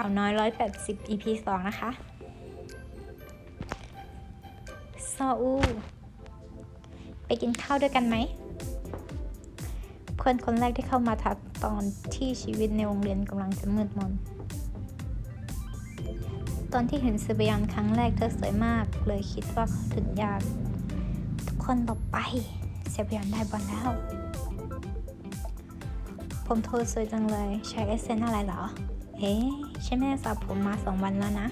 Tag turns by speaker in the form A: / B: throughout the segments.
A: าวน้อย 180 EP 2 นะคะ ซออู ไปกินข้าวด้วยกันไหม เพื่อนคนแรกที่เข้ามาทักตอนที่ชีวิตในโรงเรียนกำลังจะมืดมน ตอนที่เห็นเซเบียนครั้งแรกเธอสวยมาก เลยคิดว่าเขาถึงยาก ทุกคนหลบไปเซเบียนได้บอลแล้ว ผมโทรสวยจังเลย ใช้เอเซนอะไรเหรอ เอ๊ะใช่แม่สระผมมาสองวันแล้วนะ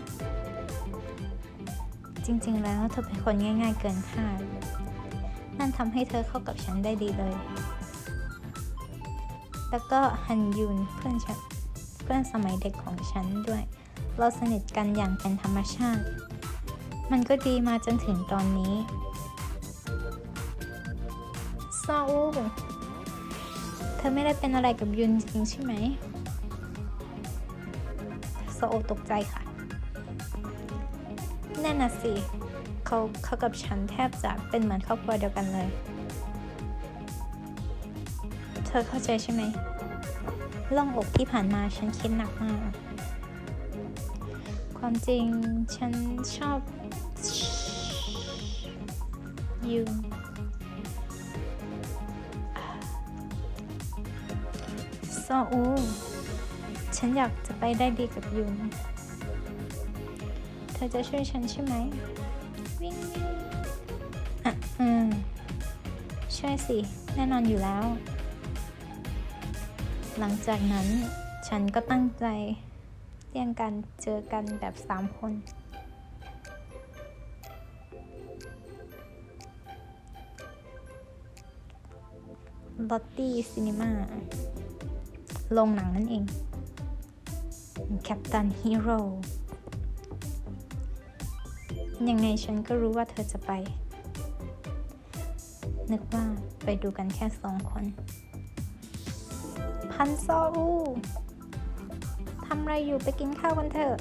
A: จริงๆ แล้วเธอเป็นคนง่าย ๆ เกินคาด นั่นทำให้เธอเข้ากับฉันได้ดีเลย แล้วก็ฮันยุนเพื่อนฉันเพื่อนสมัยเด็กของฉันด้วย เราสนิทกันอย่างเป็นธรรมชาติ มันก็ดีมาจนถึงตอนนี้ซาอูเธอไม่ได้เป็นอะไรกับยุนจริงใช่ไหม ซาอูตกใจค่ะ แน่นน่ะสิเขาเขากับฉันแทบจะเป็นเหมือนครอบครัวเดียวกันเลย เธอเข้าใจใช่ไหมล่องอกที่ผ่านมาฉันคิดหนักมาก ความจริงฉันชอบยูซออู ฉันอยากจะไปได้ดีกับยูนเธอจะช่วยฉันใช่ไหม วิ่งวิ่งอะอืมช่วยสิ แน่นอนอยู่แล้ว หลังจากนั้นฉันก็ตั้งใจเลี่ยงกันเจอกันแบบสามคน ลอตตี้ซีนีมา โรงหนังนั่นเอง แคปตันฮีโร่ยังไงฉันก็รู้ว่าเธอจะไป นึกว่าไปดูกันแค่สองคน พันซออูทำอะไรอยู่ไปกินข้าวกันเถอะ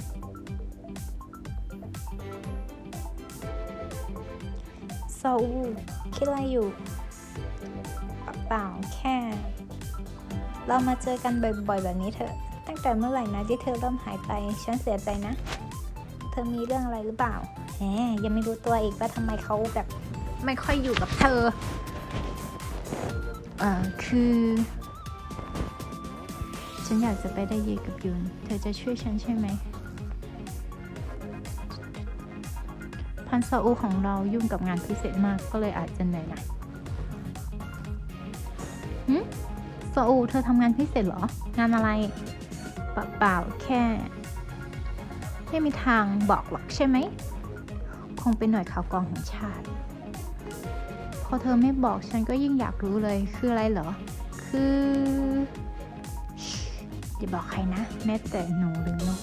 A: ซออูคิดอะไรอยู่เปล่าแค่ เรามาเจอกันบ่อยๆแบบนี้เถอะ ตั้งแต่เมื่อไหร่นะที่เธอเริ่มหายไป ฉันเสียใจนะ เธอมีเรื่องอะไรหรือเปล่าแหมยังไม่รู้ตัวอีกว่าทำไมเขาแบบไม่ค่อยอยู่กับเธอ เอ่อ คือ ฉันอยากจะไปได้เยกับยุน เธอจะช่วยฉันใช่ไหม พันซาอูของเรายุ่งกับงานพิเศษมากก็เลยอาจจะเหนื่อยหน่อยหืมซาอูเธอทำงานพิเศษเหรอ งานอะไร เปล่าเปล่าแค่ ไม่มีทางบอกหรอกใช่ไหม คงเป็นหน่วยข่าวกรองแห่งชาติ พอเธอไม่บอกฉันก็ยิ่งอยากรู้เลยคืออะไรเหรอ คืออย่าบอกใครนะ แม้แต่หนูหรือนก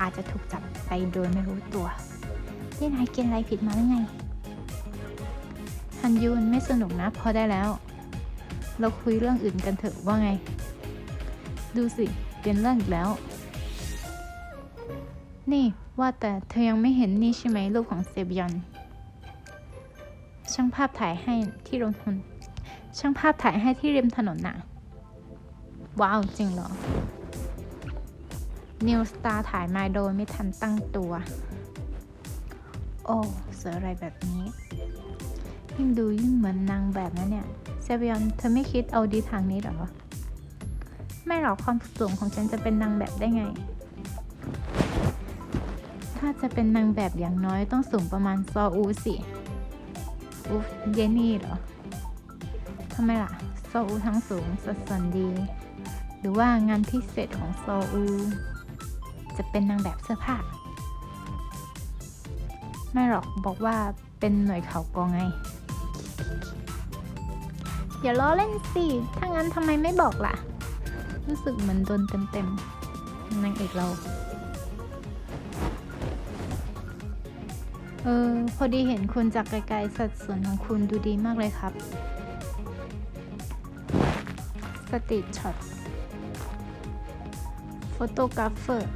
A: อาจจะถูกจับไปโดยไม่รู้ตัวนี่นายกินอะไรผิดมาหรือไงฮันยูนไม่สนุกนะพอได้แล้ว เราคุยเรื่องอื่นกันเถอะว่าไง ดูสิ เปลี่ยนเรื่องอีกแล้ว นี่ว่าแต่เธอยังไม่เห็นนี่ใช่ไหมรูปของเซบยอน ช่างภาพถ่ายให้ที่ริมถนนช่างภาพถ่ายให้ที่ริมถนนน่ะ ว้าวจริงเหรอ นิวสตาร์ถ่ายมาโดยไม่ทันตั้งตัว โอ้สวยอะไรแบบนี้ ยิ่งดูยิ่งเหมือนนางแบบนะเนี่ยเซบยอนเธอไม่คิดเอาดีทางนี้หรอ ไม่หรอกความสูงของฉันจะเป็นนางแบบได้ไง ถ้าจะเป็นนางแบบอย่างน้อยต้องสูงประมาณซออูสิอุฟเยนี่เหรอทำไมล่ะซออูทั้งสูงสัดส่วนดี หรือว่างานพิเศษของซออู จะเป็นนางแบบเสื้อผ้า ไม่หรอกบอกว่าเป็นหน่วยข่าวกองไง อย่าล้อเล่นสิ ถ้างั้นทำไมไม่บอกล่ะ รู้สึกเหมือนโดนเต็มๆนางเอกเรา เออ พอดีเห็นคุณจากไกลๆสัดส่วนของคุณดูดีมากเลยครับ สตรีทช็อตโฟโตกราฟเฟอร์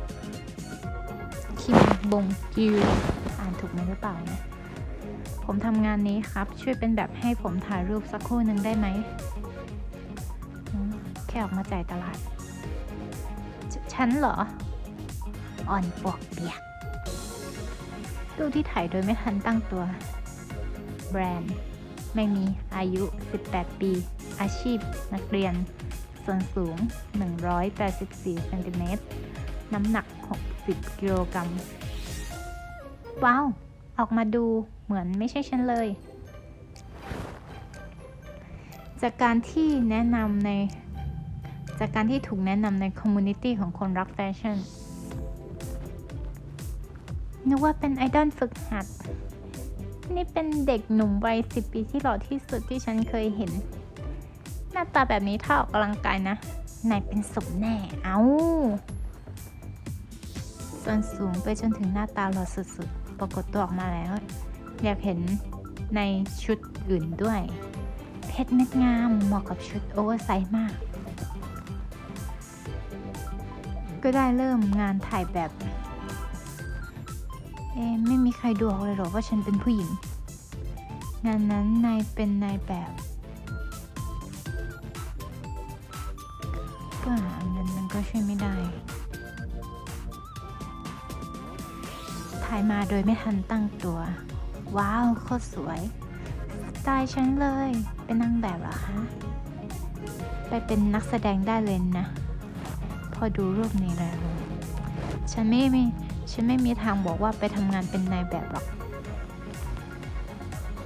A: คิมบงยูอ่านถูกไหมหรือเปล่านะผมทำงานนี้ครับ ช่วยเป็นแบบให้ผมถ่ายรูปสักคู่หนึ่งได้ไหม ค่ออกมาจ่ายตลาด ฉันเหรอ อ่อนปวกเปียกรูปที่ถ่ายโดยไม่ทันตั้งตัว แบรนด์ ไม่มีอายุ 18 ปี อาชีพ นักเรียน ส่วนสูง 184เซนติเมตร น้ำหนัก 60 กิโลกรัม ว้าว ออกมาดูเหมือนไม่ใช่ฉันเลยจากการที่แนะนำใน จากการที่ถูกแนะนำในคอมมูนิตี้ของคนรักแฟชั่น นึกว่าเป็นไอดอลฝึกหัด นี่เป็นเด็กหนุ่มวัยสิบปีที่หล่อที่สุดที่ฉันเคยเห็น หน้าตาแบบนี้ถ้าออกกำลังกายนะนายเป็นสมแน่ เอา้าส่วนสูงไปจนถึงหน้าตาหล่อสุดๆ ปรากฏตัวออกมาแล้ว อยากเห็นในชุดอื่นด้วย เพชรเม็ดงามเหมาะกับชุดโอเวอร์ไซส์มาก ก็ได้เริ่มงานถ่ายแบบเอ๊ไม่มีใครดูออกเลยหรอว่าฉันเป็นผู้หญิง งานนั้นนายเป็นนายแบบก็หาเงินมันก็ช่วยไม่ได้ ถ่ายมาโดยไม่ทันตั้งตัว ว้าวโคตรสวยสไตล์ฉันเลย เป็นนางแบบเหรอคะ ไปเป็นนักแสดงได้เลยนะ พอดูรูปนี้แล้ว ฉันไม่มีฉันไม่มีทางบอกว่าไปทำงานเป็นนายแบบหรอก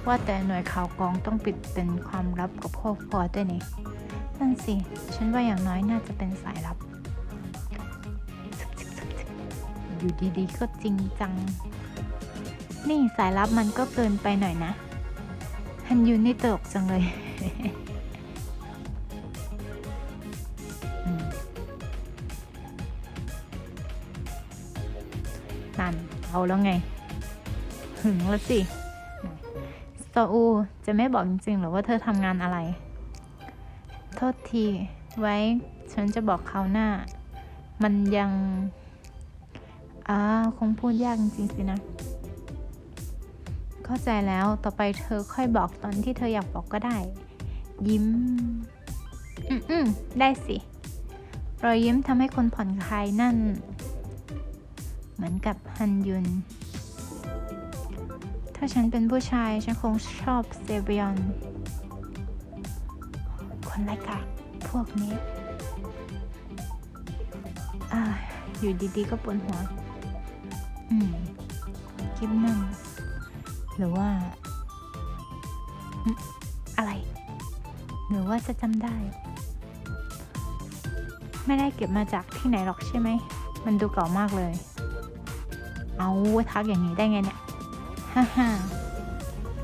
A: ว่าแต่หน่วยข่าวกองต้องปิดเป็นความลับกับครอบครัวด้วยนี่นั่นสิ ฉันว่าอย่างน้อยน่าจะเป็นสายลับ อยู่ดีๆก็จริงจัง นี่สายลับมันก็เกินไปหน่อยนะฮันยูนี่ตลกจังเลย เอาแล้วไง หึงแล้วสิโซอูจะไม่บอกจริงๆหรอว่าเธอทำงานอะไร โทษที ไว้ฉันจะบอกเขาหน้า มันยังอ่าคงพูดยากจริงๆสินะ เข้าใจแล้วต่อไปเธอค่อยบอกตอนที่เธออยากบอกก็ได้ ยิ้ม อืมอืมได้สิรอยยิ้มทำให้คนผ่อนคลายนั่น เหมือนกับฮันยุน ถ้าฉันเป็นผู้ชาย ฉันคงชอบเซเบียน คนไรกะพวกนี้อ่าอยู่ดีๆก็ปวดหัว อืมคลิปนั่งหรือว่า อะไร หรือว่าจะจำได้ ไม่ได้เก็บมาจากที่ไหนหรอกใช่ไหม มันดูเก่ามากเลย เอาทักอย่างนี้ได้ไงเนี่ย ฮ่าฮ่า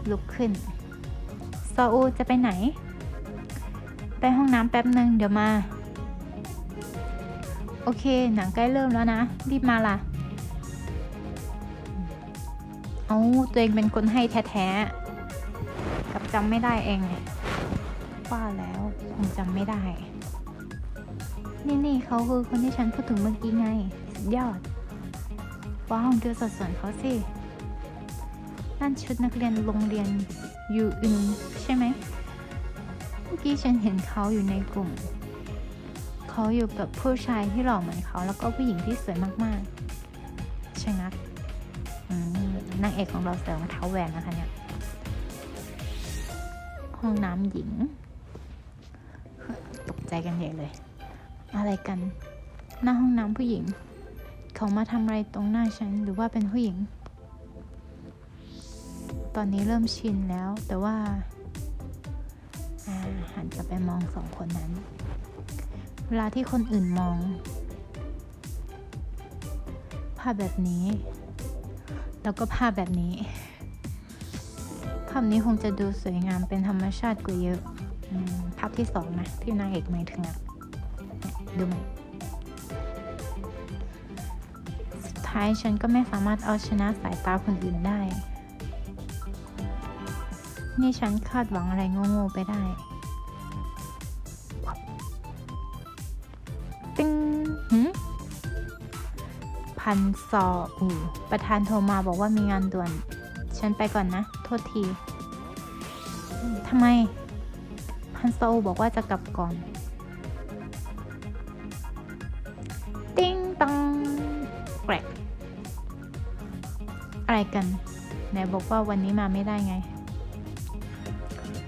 A: ลุกขึ้นซาอูจะไปไหน ไปห้องน้ำแป๊บหนึ่งเดี๋ยวมา โอเค หนังใกล้เริ่มแล้วนะ รีบมาล่ะ เอาตัวเองเป็นคนให้แท้ๆ กับจำไม่ได้เองว่าแล้วคงจำไม่ได้ นี่นี่เขาคือคนที่ฉันพูดถึงเมื่อกี้ไง สุดยอด ว้าวดูสัดส่วนเขาสิ นั่นชุดนักเรียนโรงเรียนยูอึนใช่ไหม เมื่อกี้ฉันเห็นเขาอยู่ในกลุ่ม เขาอยู่กับผู้ชายที่หล่อเหมือนเขา แล้วก็ผู้หญิงที่สวยมากๆชะงักอืมนางเอกของเราใส่รองเท้าแหวนนะคะเนี่ยห้องน้ำหญิง ตกใจกันใหญ่เลย อะไรกัน หน้าห้องน้ำผู้หญิง เขามาทำอะไรตรงหน้าฉันหรือว่าเป็นผู้หญิง ตอนนี้เริ่มชินแล้ว แต่ว่าหันกลับไปมองสองคนนั้น เวลาที่คนอื่นมอง ภาพแบบนี้ แล้วก็ภาพแบบนี้ ภาพนี้คงจะดูสวยงามเป็นธรรมชาติกว่าเยอะภาพที่สองนะที่นางเอกหมายถึงอะดูไหม ท้ายฉันก็ไม่สามารถเอาชนะสายตาคนอื่นได้ นี่ฉันคาดหวังอะไรโง่ๆไปได้ติ้งหืมพันซออูประธานโทรมาบอกว่ามีงานด่วน ฉันไปก่อนนะ โทษทีทำไม พันซออูบอกว่าจะกลับก่อน ติ้งตังปลก อะไรกันไหนบอกว่าวันนี้มาไม่ได้ไง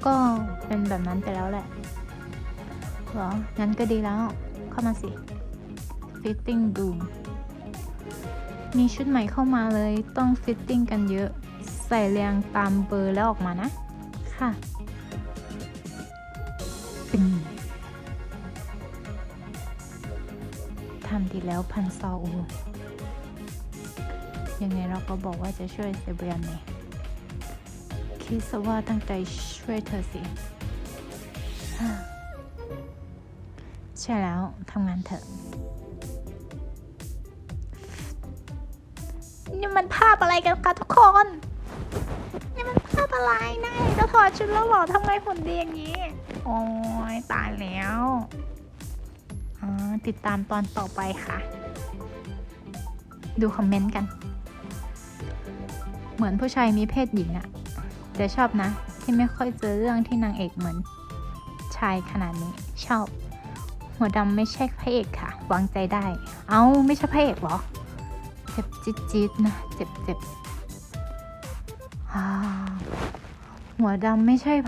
A: ก็เป็นแบบนั้นไปแล้วแหละเหรอ งั้นก็ดีแล้ว เข้ามาสิ fitting room มีชุดใหม่เข้ามาเลยต้องฟิตติ้งกันเยอะ ใส่เรียงตามเบอร์แล้วออกมานะ ค่ะทำดีแล้วพันซออู ยังไงเราก็บอกว่าจะช่วยเซเบียนนี่คิดซะว่าตั้งใจช่วยเธอสิ ใช่แล้วทำงานเถอะ นี่มันภาพอะไรกันคะทุกคน นี่มันภาพอะไรนะจะถอดชุดแล้วหรอทำไมหุ่นดีอย่างนี้ โอ้ยตายแล้วอ๋อติดตามตอนต่อไปค่ะ ดูคอมเมนต์กัน เหมือนผู้ชายมีเพศหญิงอะแต่ชอบนะ ที่ไม่ค่อยเจอเรื่องที่นางเอกเหมือน ชายขนาดนี้ชอบ หัวดำไม่ใช่พระเอกค่ะวางใจได้ เอ้าไม่ใช่พระเอกเหรอ เจ็บจี๊ดจี๊ดนะเจ็บเจ็บหัวดำไม่ใช่พระ